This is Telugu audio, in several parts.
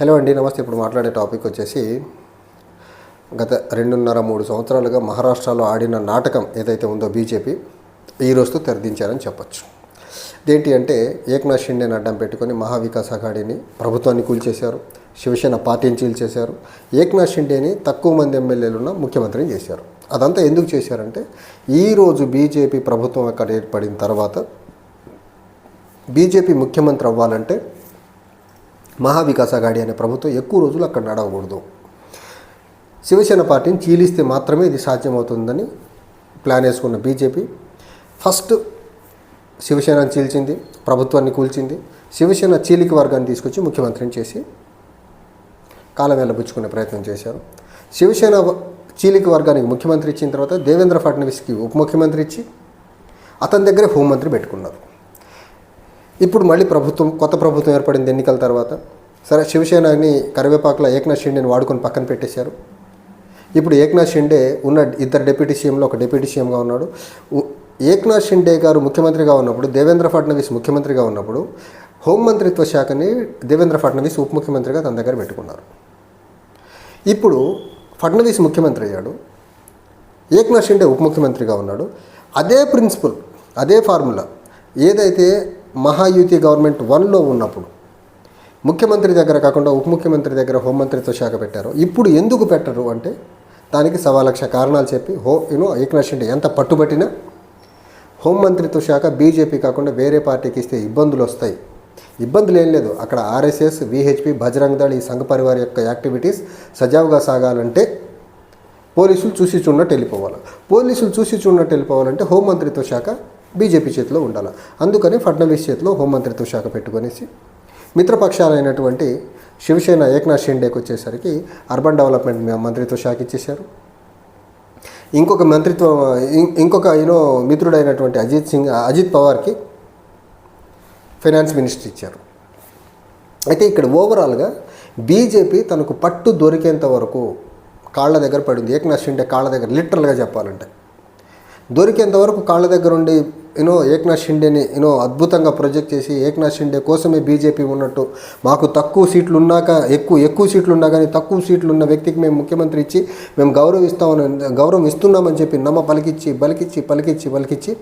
హలో అండి నమస్తే. ఇప్పుడు మాట్లాడే టాపిక్ వచ్చేసి గత రెండున్నర మూడు సంవత్సరాలుగా మహారాష్ట్రలో ఆడిన నాటకం ఏదైతే ఉందో బీజేపీ ఈ రోజుతో తెరదించారని చెప్పచ్చు. ఏంటి అంటే ఏక్నాథ్ షిండేని అడ్డం పెట్టుకొని మహావికాస్ అఘాడీని ప్రభుత్వాన్ని కూల్చేశారు శివసేన పార్టీని చీల్చేశారు ఏక్నాథ్ షిండేని తక్కువ మంది ఎమ్మెల్యేలున్న ముఖ్యమంత్రిని చేశారు. అదంతా ఎందుకు చేశారంటే ఈరోజు బీజేపీ ప్రభుత్వం అక్కడ ఏర్పడిన తర్వాత బీజేపీ ముఖ్యమంత్రి అవ్వాలంటే మహావికాస్ అఘాడీ అనే ప్రభుత్వం ఎక్కువ రోజులు అక్కడ నడవకూడదు. శివసేన పార్టీని చీలిస్తే మాత్రమే ఇది సాధ్యమవుతుందని ప్లాన్ వేసుకున్న బీజేపీ ఫస్ట్ శివసేనని చీల్చింది ప్రభుత్వాన్ని కూల్చింది. శివసేన చీలిక వర్గాన్ని తీసుకొచ్చి ముఖ్యమంత్రిని చేసి కాలం వెళ్ళబుచ్చుకునే ప్రయత్నం చేశారు. శివసేన చీలిక వర్గానికి ముఖ్యమంత్రి ఇచ్చిన తర్వాత దేవేంద్ర ఫడ్నవీస్కి ఉప ముఖ్యమంత్రి ఇచ్చి అతని దగ్గరే హోంమంత్రి పెట్టుకున్నారు. ఇప్పుడు మళ్ళీ ప్రభుత్వం కొత్త ప్రభుత్వం ఏర్పడింది ఎన్నికల తర్వాత. సరే శివసేనని కరివేపాకులో ఏక్నాథ్ షిండేని వాడుకొని పక్కన పెట్టేశారు. ఇప్పుడు ఏక్నాథ్ షిండే ఉన్న ఇద్దరు డిప్యూటీ సీఎంలో ఒక డిప్యూటీ సీఎంగా ఉన్నాడు. ఉ- ఏక్నాథ్ షిండే గారు ముఖ్యమంత్రిగా ఉన్నప్పుడు దేవేంద్ర ఫడ్నవీస్ ముఖ్యమంత్రిగా ఉన్నప్పుడు హోంమంత్రిత్వ శాఖని దేవేంద్ర ఫడ్నవీస్ ఉప ముఖ్యమంత్రిగా తన దగ్గర పెట్టుకున్నారు. ఇప్పుడు ఫడ్నవీస్ ముఖ్యమంత్రి అయ్యాడు. ఏక్నాథ్ షిండే ఉప ముఖ్యమంత్రిగా ఉన్నాడు. అదే ప్రిన్సిపల్ అదే ఫార్ములా ఏదైతే మహాయుతి గవర్నమెంట్ వన్లో ఉన్నప్పుడు ముఖ్యమంత్రి దగ్గర కాకుండా ఉప ముఖ్యమంత్రి దగ్గర హోంమంత్రిత్వ శాఖ పెట్టారు. ఇప్పుడు ఎందుకు పెట్టరు అంటే దానికి సవా లక్ష కారణాలు చెప్పి హో యూనో ఏకనాథ్ షిండే ఎంత పట్టుబట్టినా హోంమంత్రిత్వ శాఖ బీజేపీ కాకుండా వేరే పార్టీకి ఇస్తే ఇబ్బందులు వస్తాయి. ఇబ్బందులు ఏం లేదు. అక్కడ ఆర్ఎస్ఎస్ విహెచ్పి బజరంగ్ దళ్ ఈ సంఘ పరివార్ యొక్క యాక్టివిటీస్ సజావుగా సాగాలంటే పోలీసులు చూసి చూడనట్టు వెళ్ళిపోవాలి. పోలీసులు చూసి చూడనట్టు వెళ్ళిపోవాలంటే హోంమంత్రిత్వ శాఖ బీజేపీ చేతిలో ఉండాలి. అందుకని ఫడ్నవీస్ చేతిలో హోంమంత్రిత్వ శాఖ పెట్టుకొనేసి మిత్రపక్షాలైనటువంటి శివసేన ఏక్నాథ్ షిండేకి వచ్చేసరికి అర్బన్ డెవలప్మెంట్ మంత్రిత్వ శాఖ ఇచ్చేశారు. ఇంకొక మంత్రిత్వ ఇంకొక యూనో మిత్రుడైనటువంటి అజిత్ సింగ్ అజిత్ పవార్కి ఫైనాన్స్ మినిస్టర్ ఇచ్చారు. అయితే ఇక్కడ ఓవరాల్గా బీజేపీ తనకు పట్టు దొరికేంత వరకు కాళ్ళ దగ్గర పడింది. ఏక్నాథ్ షిండే కాళ్ళ దగ్గర లిటరల్గా చెప్పాలంటే. దొరికేంతవరకు కాళ్ళ దగ్గర ఉండి యూనో ఏక్నాథ్ షిండేని యూనో అద్భుతంగా ప్రొజెక్ట్ చేసి ఏక్నాథ్ షిండే కోసమే బీజేపీ ఉన్నట్టు మాకు తక్కువ సీట్లు ఉన్నాక ఎక్కువ ఎక్కువ సీట్లు ఉన్నా కానీ తక్కువ సీట్లు ఉన్న వ్యక్తికి మేము ముఖ్యమంత్రి ఇచ్చి మేము గౌరవిస్తామని గౌరవం ఇస్తున్నామని చెప్పి నమ్మ పలికిచ్చి పలికిచ్చి పలికిచ్చి పలికిచ్చి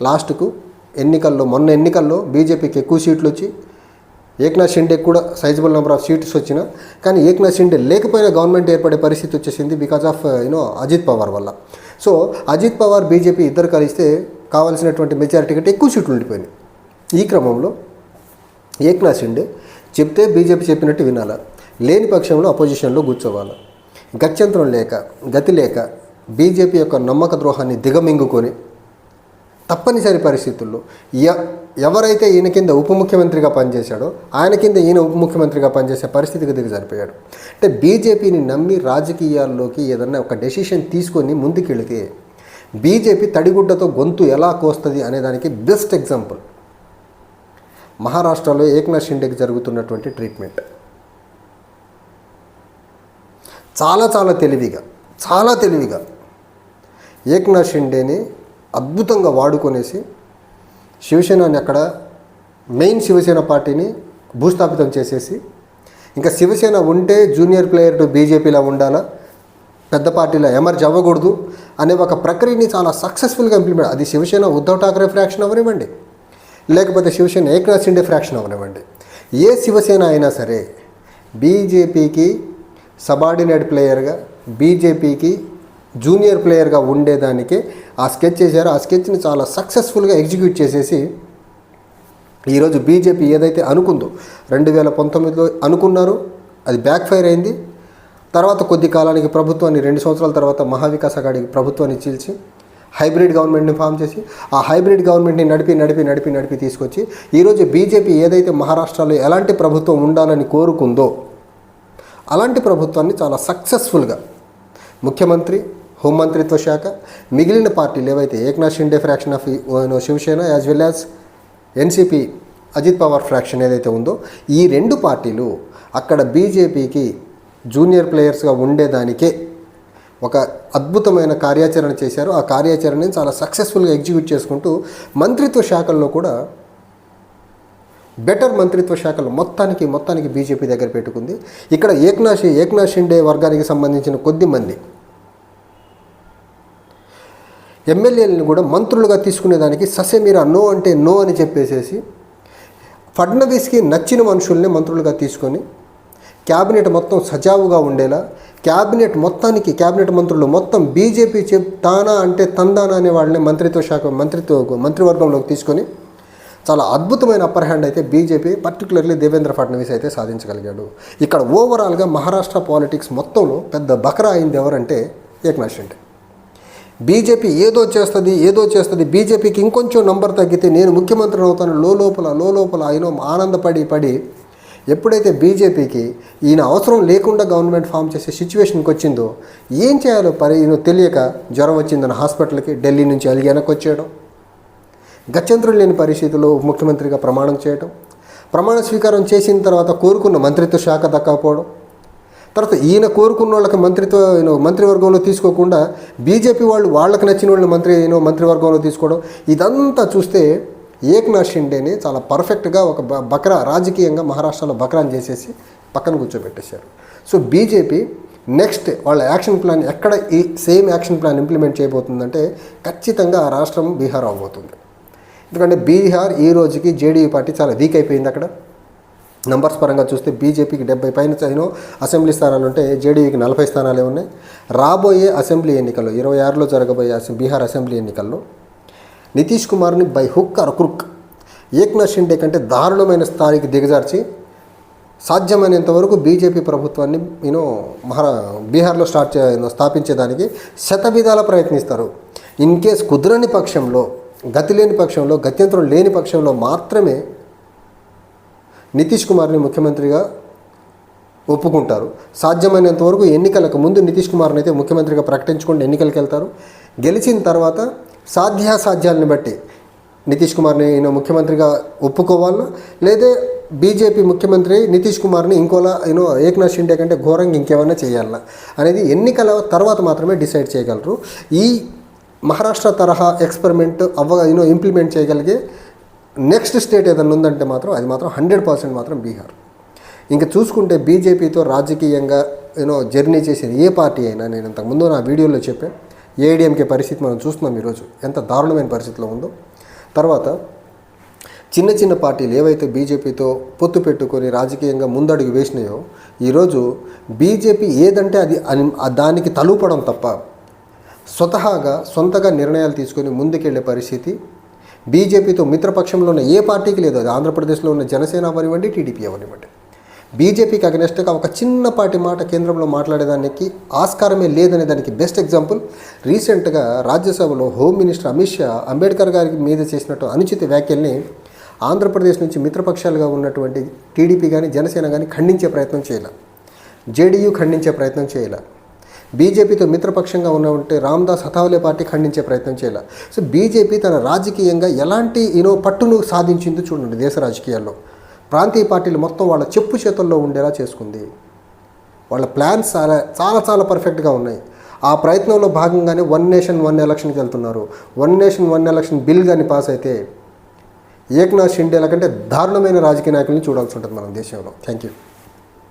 లాస్ట్కు ఎన్నికల్లో మొన్న ఎన్నికల్లో బీజేపీకి ఎక్కువ సీట్లు వచ్చి ఏక్నాథ్ షిండే కూడా సైజబుల్ నెంబర్ ఆఫ్ సీట్స్ వచ్చిన కానీ ఏక్నాథ్ షిండే లేకపోయినా గవర్నమెంట్ ఏర్పడే పరిస్థితి వచ్చేసింది because of you know Ajit Pawar వల్ల. సో అజిత్ పవార్ బీజేపీ ఇద్దరు కలిస్తే కావాల్సినటువంటి మెజారిటీ కంటే ఎక్కువ సీట్లు ఉండిపోయినాయి. ఈ క్రమంలో ఏక్నాథ్ షిండే చెప్తే బీజేపీ చెప్పినట్టు వినాలా. లేని పక్షంలో అపోజిషన్లో కూర్చోవాలా. గత్యంతరం లేక గతి లేక బీజేపీ యొక్క నమ్మక ద్రోహాన్ని దిగమింగుకొని తప్పనిసరి పరిస్థితుల్లో ఎ ఎవరైతే ఈయన కింద ఉప ముఖ్యమంత్రిగా పనిచేశాడో ఆయన కింద ఈయన ఉప ముఖ్యమంత్రిగా పనిచేసే పరిస్థితికి దిగజారిపోయాడు అంటే బీజేపీని నమ్మి రాజకీయాల్లోకి ఏదన్నా ఒక డెసిషన్ తీసుకొని ముందుకెళితే బీజేపీ తడిగుడ్డతో గొంతు ఎలా కోస్తుంది అనేదానికి బెస్ట్ ఎగ్జాంపుల్ మహారాష్ట్రలో ఏక్నాథ్ షిండేకి జరుగుతున్నటువంటి ట్రీట్మెంట్ చాలా చాలా తెలివిగా చాలా తెలివిగా ఏక్నాథ్ షిండేని అద్భుతంగా వాడుకొనేసి శివసేనని అక్కడ మెయిన్ శివసేన పార్టీని భూస్థాపితం చేసేసి ఇంకా శివసేన ఉంటే జూనియర్ ప్లేయర్ టు బీజేపీలా ఉండాలా? పెద్ద పార్టీలో ఎమర్జ్ అవ్వకూడదు అనే ఒక ప్రక్రియని చాలా సక్సెస్ఫుల్గా ఇంప్లిమెంట్ అది శివసేన ఉద్ధవ్ ఠాకరే ఫ్రాక్షన్ అవనివ్వండి లేకపోతే శివసేన ఏక్నాథ్ షిండే ఫ్రాక్షన్ అవనివ్వండి ఏ శివసేన అయినా సరే బీజేపీకి సబార్డినేట్ ప్లేయర్గా బీజేపీకి జూనియర్ ప్లేయర్గా ఉండేదానికి ఆ స్కెచ్ చేశారు. ఆ స్కెచ్ని చాలా సక్సెస్ఫుల్గా ఎగ్జిక్యూట్ చేసేసి ఈరోజు బీజేపీ ఏదైతే అనుకుందో రెండు వేల పంతొమ్మిదిలో అనుకున్నారు. అది బ్యాక్ ఫైర్ అయింది. తర్వాత కొద్ది కాలానికి ప్రభుత్వాన్ని రెండు సంవత్సరాల తర్వాత మహావికాస్ అఘాడికి ప్రభుత్వాన్ని చీల్చి హైబ్రిడ్ గవర్నమెంట్ని ఫామ్ చేసి ఆ హైబ్రిడ్ గవర్నమెంట్ని నడిపి నడిపి నడిపి నడిపి తీసుకొచ్చి ఈరోజు బీజేపీ ఏదైతే మహారాష్ట్రలో ఎలాంటి ప్రభుత్వం ఉండాలని కోరుకుందో అలాంటి ప్రభుత్వాన్ని చాలా సక్సెస్ఫుల్గా ముఖ్యమంత్రి హోంమంత్రిత్వ శాఖ మిగిలిన పార్టీలు ఏవైతే Eknath Shinde fraction of Shiv Sena as well as NCP Ajit Pawar fraction ఏదైతే ఉందో ఈ రెండు పార్టీలు అక్కడ బీజేపీకి జూనియర్ ప్లేయర్స్గా ఉండేదానికే ఒక అద్భుతమైన కార్యాచరణ చేశారు. ఆ కార్యాచరణని చాలా సక్సెస్ఫుల్గా ఎగ్జిక్యూట్ చేసుకుంటూ మంత్రిత్వ శాఖల్లో కూడా బెటర్ మంత్రిత్వ శాఖలు మొత్తానికి మొత్తానికి బీజేపీ దగ్గర పెట్టుకుంది. ఇక్కడ ఏక్నాశి ఏక్నాథ్ షిండే వర్గానికి సంబంధించిన కొద్ది మంది ఎమ్మెల్యేలను కూడా మంత్రులుగా తీసుకునేదానికి ససేమీరా నో అంటే నో అని చెప్పేసేసి ఫడ్నవీస్కి నచ్చిన మనుషుల్ని మంత్రులుగా తీసుకొని క్యాబినెట్ మొత్తం సజావుగా ఉండేలా క్యాబినెట్ మొత్తానికి క్యాబినెట్ మంత్రులు మొత్తం బీజేపీ చెప్ తానా అంటే తందానా అనే వాళ్ళని మంత్రిత్వ శాఖ మంత్రిత్వ మంత్రివర్గంలోకి తీసుకొని చాలా అద్భుతమైన అప్పర్ హ్యాండ్ అయితే బీజేపీ పర్టికులర్లీ దేవేంద్ర ఫడ్నవీస్ అయితే సాధించగలిగాడు. ఇక్కడ ఓవరాల్గా మహారాష్ట్ర పాలిటిక్స్ మొత్తంలో పెద్ద బకరా అయింది ఎవరంటే ఏక్నాథ్ షిండే. బీజేపీ ఏదో చేస్తుంది ఏదో చేస్తుంది బీజేపీకి ఇంకొంచెం నంబర్ తగ్గితే నేను ముఖ్యమంత్రి అవుతాను లోపల లోపల ఆయన ఆనందపడి పడి ఎప్పుడైతే బీజేపీకి ఈయన అవసరం లేకుండా గవర్నమెంట్ ఫామ్ చేసే సిచ్యువేషన్కి వచ్చిందో ఏం చేయాలో పరి ఈయన తెలియక జ్వరం వచ్చిందని హాస్పిటల్కి ఢిల్లీ నుంచి అలిగి వెనక్కి వచ్చేయడం గత్యంతరం లేని పరిస్థితుల్లో ముఖ్యమంత్రిగా ప్రమాణం చేయడం ప్రమాణ స్వీకారం చేసిన తర్వాత కోరుకున్న మంత్రిత్వ శాఖ దక్కకపోవడం తర్వాత ఈయన కోరుకున్న వాళ్ళకి మంత్రిత్వ యూనో మంత్రివర్గంలో తీసుకోకుండా బీజేపీ వాళ్ళు వాళ్ళకి నచ్చిన వాళ్ళని మంత్రి యూనో మంత్రివర్గంలో తీసుకోవడం ఇదంతా చూస్తే ఏక్నాథ్ షిండేని చాలా పర్ఫెక్ట్గా ఒక బ బక్రా రాజకీయంగా మహారాష్ట్రలో బక్రాన్ చేసేసి పక్కన కూర్చోబెట్టేశారు. సో బీజేపీ నెక్స్ట్ వాళ్ళ యాక్షన్ ప్లాన్ ఎక్కడ ఈ సేమ్ యాక్షన్ ప్లాన్ ఇంప్లిమెంట్ చేయబోతుందంటే ఖచ్చితంగా ఆ రాష్ట్రం బీహార్ అవబోతుంది ఎందుకంటే బీహార్ ఈ రోజుకి జేడీయూ పార్టీ చాలా వీక్ అయిపోయింది అక్కడ. నంబర్స్ పరంగా చూస్తే బీజేపీకి డెబ్బై పైన చదివిన అసెంబ్లీ స్థానాలు ఉంటే జేడీయూకి నలభై స్థానాలే ఉన్నాయి. రాబోయే అసెంబ్లీ ఎన్నికల్లో ఇరవై ఆరులో జరగబోయే అసెం- బీహార్ అసెంబ్లీ ఎన్నికల్లో నితీష్ కుమార్ని by hook or crook Eknath Shinde కంటే దారుణమైన స్థాయికి దిగజార్చి సాధ్యమైనంత వరకు బీజేపీ ప్రభుత్వాన్ని నేను మహారా బీహార్లో స్టార్ట్ చే స్థాపించేదానికి శతవిధాల ప్రయత్నిస్తారు. ఇన్ కేస్ కుదరని పక్షంలో గతి లేని పక్షంలో గత్యంతరం లేని పక్షంలో మాత్రమే నితీష్ కుమార్ని ముఖ్యమంత్రిగా ఒప్పుకుంటారు. సాధ్యమైనంత వరకు ఎన్నికలకు ముందు నితీష్ కుమార్ని అయితే ముఖ్యమంత్రిగా ప్రకటించుకుంటూ ఎన్నికలకు వెళ్తారు. గెలిచిన తర్వాత సాధ్యాసాధ్యాలను బట్టి నితీష్ కుమార్ని ఈయన ముఖ్యమంత్రిగా ఒప్పుకోవాలా? లేదా బీజేపీ ముఖ్యమంత్రి నితీష్ కుమార్ని ఇంకోలా యూనో ఏక్నాథ్ షిండే కంటే ఘోరంగా ఇంకేమైనా చేయాలా? అనేది ఎన్నికల తర్వాత మాత్రమే డిసైడ్ చేయగలరు. ఈ మహారాష్ట్ర తరహా ఎక్స్పెరిమెంట్ అవ్వ యూనో ఇంప్లిమెంట్ చేయగలిగే నెక్స్ట్ స్టేట్ ఏదైనా ఉందంటే మాత్రం అది మాత్రం హండ్రెడ్ పర్సెంట్ మాత్రం బీహార్. ఇంకా చూసుకుంటే బీజేపీతో రాజకీయంగా యూనో జర్నీ చేసిన ఏ పార్టీ అయినా నేను ఇంతకుముందు నా వీడియోలో చెప్పాను ఏఐడిఎంకే పరిస్థితి మనం చూస్తున్నాం ఈరోజు ఎంత దారుణమైన పరిస్థితిలో ఉందో. తర్వాత చిన్న చిన్న పార్టీలు ఏవైతే బీజేపీతో పొత్తు పెట్టుకొని రాజకీయంగా ముందడుగు వేసినాయో ఈరోజు బీజేపీ ఏదంటే అది దానికి తలూపడం తప్ప స్వతహాగా సొంతగా నిర్ణయాలు తీసుకొని ముందుకెళ్ళే పరిస్థితి బీజేపీతో మిత్రపక్షంలో ఉన్న ఏ పార్టీకి లేదు. అది ఆంధ్రప్రదేశ్లో ఉన్న జనసేన అవనివ్వండి టీడీపీ అవనివ్వండి బీజేపీకి అగనెస్ట్గా ఒక చిన్నపాటి మాట కేంద్రంలో మాట్లాడేదానికి ఆస్కారమే లేదనే దానికి బెస్ట్ ఎగ్జాంపుల్. రీసెంట్గా రాజ్యసభలో హోమ్ మినిస్టర్ అమిత్ షా అంబేద్కర్ గారి మీద చేసినట్టు అనుచిత వ్యాఖ్యల్ని ఆంధ్రప్రదేశ్ నుంచి మిత్రపక్షాలుగా ఉన్నటువంటి టీడీపీ కానీ జనసేన కానీ ఖండించే ప్రయత్నం చేయాలి. జేడీయూ ఖండించే ప్రయత్నం చేయాలి. బీజేపీతో మిత్రపక్షంగా ఉన్న ఉంటే రామ్దాస్ హతావలే పార్టీ ఖండించే ప్రయత్నం చేయాలి. సో బీజేపీ తన రాజకీయంగా ఎలాంటి యూనో పట్టును సాధించిందో చూడండి దేశ రాజకీయాల్లో. ప్రాంతీయ పార్టీలు మొత్తం వాళ్ళ చెప్పు చేతుల్లో ఉండేలా చేసుకుంది. వాళ్ళ ప్లాన్స్ చాలా చాలా చాలా పర్ఫెక్ట్గా ఉన్నాయి. ఆ ప్రయత్నంలో భాగంగానే వన్ నేషన్ వన్ ఎలక్షన్కి వెళ్తున్నారు. One nation one election bill కానీ పాస్ అయితే ఏక్నాథ్ షిండేల కంటే దారుణమైన రాజకీయ నాయకుల్ని చూడాల్సి ఉంటుంది మన దేశంలో. Thank you.